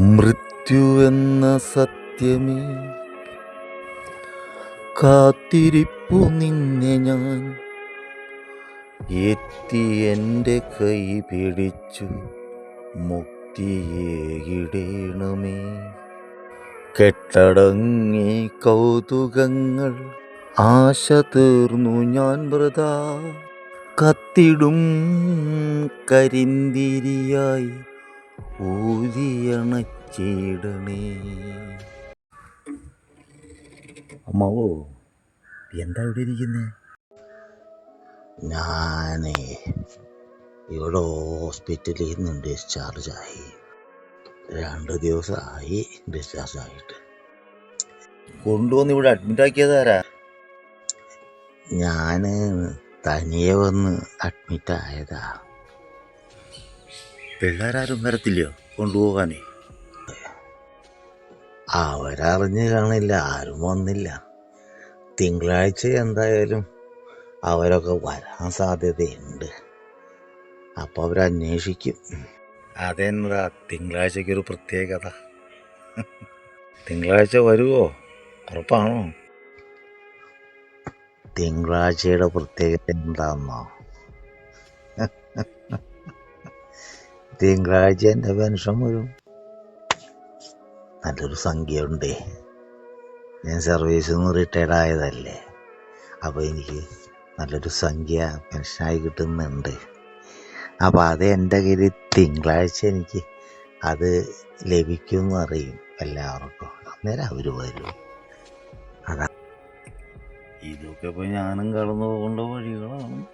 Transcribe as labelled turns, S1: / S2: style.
S1: മൃത്യുവെന്ന സത്യമേ കാത്തിരിപ്പു നിന്നെ ഞാൻ. എത്തി എന്റെ കൈ പിടിച്ചു മുക്തിയേകിടേണമേ കെട്ടടങ്ങി കൗതുകങ്ങൾ ആശ തീർന്നു ഞാൻ വൃത. കത്തിടും കരിന്തിരിയായി ഊതിയണച്ചിടണേ. അമ്മാവോ എന്താ ഇവിടെ ഇരിക്കുന്നേ? ഞാനേ ഇവിടെ ഹോസ്പിറ്റലിൽ നിന്ന് ഡിസ്ചാർജ് ആയി. രണ്ട് ദിവസമായി ഡിസ്ചാർജ് ആയിട്ട്. കൊണ്ടുവന്ന് ഇവിടെ അഡ്മിറ്റ് ആക്കിയതാരാ? ഞാൻ തനിയെ വന്ന് അഡ്മിറ്റ് ആയതാ. പിള്ളേരാരും വരത്തില്ലയോ? കൊണ്ടുപോകാനേ. അവരറിഞ്ഞ് കാണില്ല ആരും വന്നില്ല. തിങ്കളാഴ്ച എന്തായാലും അവരൊക്കെ വരാൻ സാധ്യതയുണ്ട്. അപ്പോൾ അവരന്വേഷിക്കും. അതെന്താ? തിങ്കളാഴ്ചയ്ക്ക് ഒരു പ്രത്യേകത. തിങ്കളാഴ്ച വരുമോ ഉറപ്പാണോ? തിങ്കളാഴ്ചയുടെ പ്രത്യേകത എന്താണെന്നോ തിങ്കളാഴ്ച എന്റെ പെൻഷൻ വരും. നല്ലൊരു സംഖ്യ ഉണ്ടേ ഞാൻ സർവീസിൽ നിന്ന് റിട്ടയർഡ് ആയതല്ലേ. അപ്പോൾ എനിക്ക് നല്ലൊരു സംഖ്യ പെൻഷനായി കിട്ടുന്നുണ്ട്. അപ്പോൾ അത് എന്റെ കയ്യിൽ തിങ്കളാഴ്ച എനിക്ക് അത് ലഭിക്കുമെന്ന് അറിയും എല്ലാവർക്കും. അന്നേരം അവർ വരും. അതാ. ഇതൊക്കെ ഇപ്പോൾ ഞാനും കടന്നു പോകേണ്ട വഴികൾ